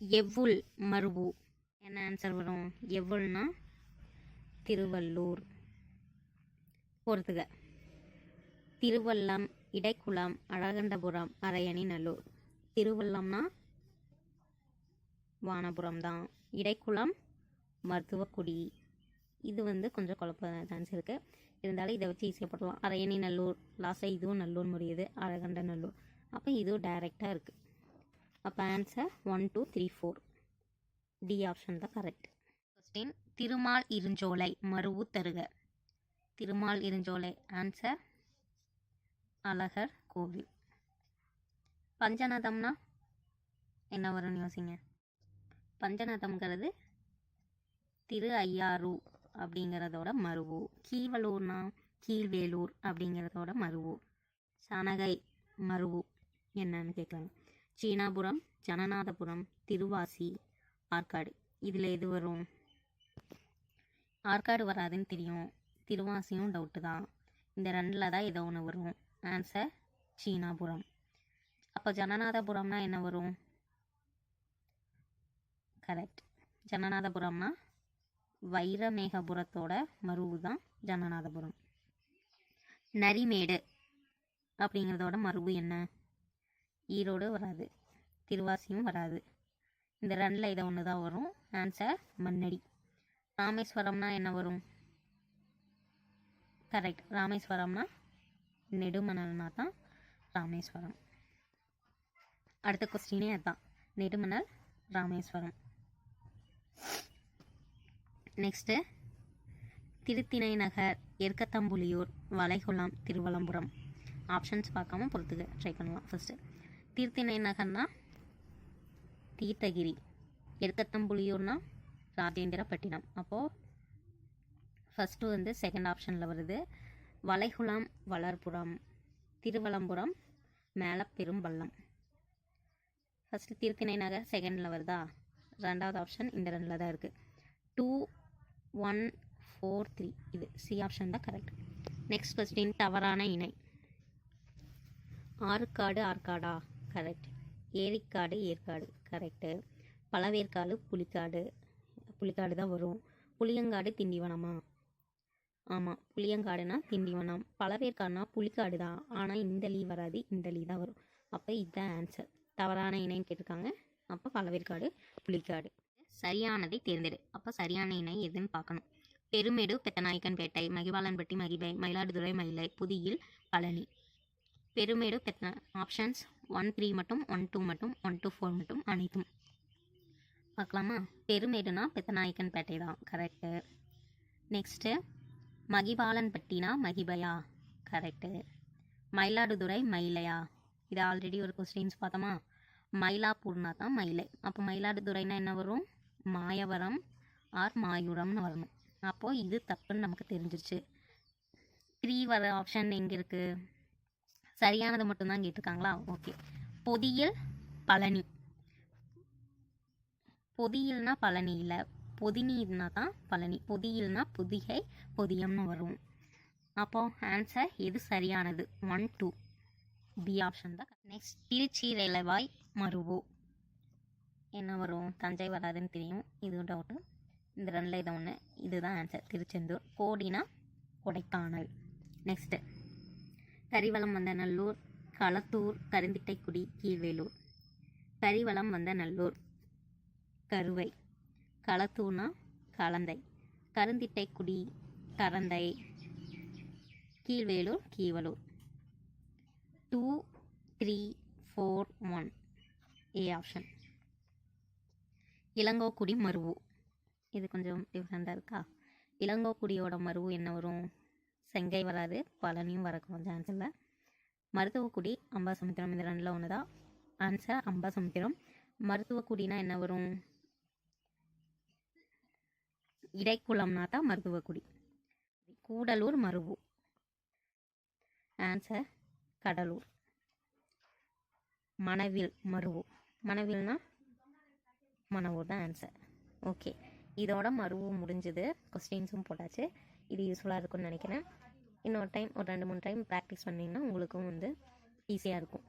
எவ்வுள் மருவு. என்ன ஆன்சர் வரும்? எவ்வுள்னா திருவள்ளூர். பொறுத்துக. திருவல்லம் இடைக்குளம் அழகண்டபுரம் அரையணி நல்லூர். திருவள்ளம்னா வானபுரம் தான். இடைக்குளம் மருத்துவக்குடி. இது வந்து கொஞ்சம் குழப்ப சான்ஸ் இருக்குது இருந்தாலும் இதை வச்சு ஈஸியாக போடலாம் அரையணி நல்லூர் லாஸ்ட்டாக இதுவும் நல்லூர் முடியுது. அழகண்ட நல்லூர். அப்போ இதுவும் டைரெக்டாக இருக்குது அப்போ answer one two three four D option தான் கரெக்ட் கொஸ்டின் திருமால் இருஞ்சோலை மருவு தருக. திருமால் இருஞ்சோலை ஆன்சர் அழகர் கோவில். பஞ்சநதம்னா என்ன வரும்னு யோசிங்க. பஞ்சநதம்ங்கிறது திரு ஐயாறு அப்படிங்கிறதோட மருவூர் கீவலூர்னா கீழ்வேலூர் அப்படிங்கிறதோட மருவு சனகை மருவூர் என்னன்னு கேட்குறாங்க சீனாபுரம் ஜனநாதபுரம் திருவாசி ஆற்காடு. இதில் எது வரும்? ஆற்காடு வராதுன்னு தெரியும். திருவாசியும் டவுட்டு தான். இந்த ரெண்டில் தான் ஏதோ ஒன்று வரும். ஆன்சர் சீனாபுரம். அப்போ ஜனநாதபுரம்னா என்ன வரும்? கரெக்ட் ஜனநாதபுரம்னா வைரமேகபுரத்தோட மருவு தான் ஜனநாதபுரம். நரிமேடு அப்படிங்கிறதோட மருவு என்ன? ஈரோடு வராது. திருவாசியும் வராது. இந்த ரெண்டில் இதை ஒன்று தான் வரும். ஆன்சர் மண்ணடி. ராமேஸ்வரம்னா என்ன வரும்? கரெக்ட் ராமேஸ்வரம்னா நெடுமணல்னா தான் ராமேஸ்வரம். அடுத்த கொஸ்டினே அதுதான் நெடுமணல் ராமேஸ்வரம். நெக்ஸ்ட்டு திருத்திணை நகர் எருக்கத்தம்புலியூர் வளைகுளம் திருவலம்புரம். ஆப்ஷன்ஸ் பார்க்காம பொறுத்துக்க ட்ரை பண்ணலாம். ஃபஸ்ட்டு திருத்திணை நகர்னா தீர்த்தகிரி எருக்கத்தம்புலியூர்னா ராஜேந்திரப்பட்டினம். அப்போது ஃபஸ்ட்டு வந்து செகண்ட் ஆப்ஷனில் வருது. வளைகுளம் வளர்புறம் திருவலம்புரம் மேலே பெரும்பள்ளம் ஃபஸ்ட்டு திருத்திணை நகர் செகண்டில் வருதா? ரெண்டாவது ஆப்ஷன் இந்த ரெண்டில் தான் இருக்குது டூ ஒன் ஃபோர் த்ரீ இது சி ஆப்ஷன் தான் கரெக்ட் நெக்ஸ்ட் கொஸ்டின் தவறான இணை. ஆறுக்காடு ஆற்காடா. கரெக்ட் ஏரிக்காடு ஏற்காடு. கரெக்டு பழவேற்காடு புலிக்காடு. புலிக்காடு தான் வரும். புளியங்காடு திண்டிவனமா? ஆமாம் புளியங்காடுனா திண்டிவனம். பழவேற்காடுனா புலிக்காடு தான். ஆனால் இந்த லீ வராது இந்த லீ தான் வரும். அப்போ இதுதான் ஆன்சர் தவறான இணைன்னு கேட்டிருக்காங்க. அப்போ பழவேற்காடு புலிக்காடு. சரியானதை தேர்ந்தெடு. அப்போ சரியான இணை எதுன்னு பார்க்கணும். பெருமேடு பெத்தநாயக்கன்பேட்டை மகிபாலன்பட்டி மகிபை மயிலாடுதுறை மயிலை புதியில் பழனி. பெருமேடு பெத்த ஆப்ஷன்ஸ் ஒன் த்ரீ மட்டும் ஒன் டூ மட்டும் ஒன் டூ ஃபோர் மட்டும் அனைத்தும். பார்க்கலாமா? பெருமேடுனா பெத்தநாயக்கன்பேட்டை தான் கரெக்டு நெக்ஸ்ட்டு மகிபாலன்பட்டினா மகிபையா கரெக்டு மயிலாடுதுறை மயிலையா. இது ஆல்ரெடி ஒரு கொஸ்டின்ஸ் பார்த்தோமா? மயிலாப்பூர்னா தான் மயிலை. அப்போ மயிலாடுதுறைனா என்ன வரும்? மாயவரம் ஆர் மாயூரம்னு வரணும். அப்போது இது தப்புன்னு நமக்கு தெரிஞ்சிருச்சு. த்ரீ வர ஆப்ஷன் எங்கே இருக்குது சரியானது மட்டும்தான் கேட்டிருக்காங்களா? ஓகே பொதியில் பழனி. பொதியில்னா பழனி இல்லை. பொதிநீர்னா தான் பழனி. பொதியில்னா பொதிகை பொதியம்னு வரும். அப்போ ஆன்சர் எது சரியானது? ஒன் டூ பி ஆப்ஷன் தான். நெக்ஸ்ட் திருச்சி ரெலவாய் மருவோ. என்ன வரும்? தஞ்சை வராதுன்னு தெரியும். இது டவுட்டு இந்த ரெண்டில் இதை ஒன்று இதுதான் ஆன்சர் திருச்செந்தூர். கோடினா Kodaikanal. Next Karivalam Vandha Nallur Kalathur Karunthittaikudi Keezhvelur. Karivalam Vandha Nallur Karuvai. களத்தூர்னா Kalanthai Karunthittaikudi Karanthai. Keezhvelur Keevalur. Two three four one. A option. Ilangokudi மருவு. இது கொஞ்சம் டிஃப்ரெண்ட்டாக இருக்கா? இளங்கோக்குடியோட மருவு என்ன வரும்? செங்கை வராது பழனியும் வரக்கும் சான்ஸ் இல்லை. மருத்துவக்குடி அம்பாசமுத்திரம் இந்த ரெண்டில் ஒன்று தான் ஆன்சர் அம்பாசமுத்திரம். மருத்துவக்குடினா என்ன வரும்? இடைக்குளம்னா தான் மருத்துவக்குடி. கூடலூர் மருவு. ஆன்சர் கடலூர். மணவில் மருவு. மணவில்னா மணவூர் தான் ஆன்சர் ஓகே இதோட மருவு முடிஞ்சது. கொஸ்டின்ஸும் போட்டாச்சு. இது யூஸ்ஃபுல்லாக இருக்கும்னு நினைக்கிறேன். இன்னொரு டைம் ஒரு ரெண்டு மூணு டைம் ப்ராக்டிஸ் பண்ணிங்கன்னா உங்களுக்கும் வந்து ஈஸியாக இருக்கும்.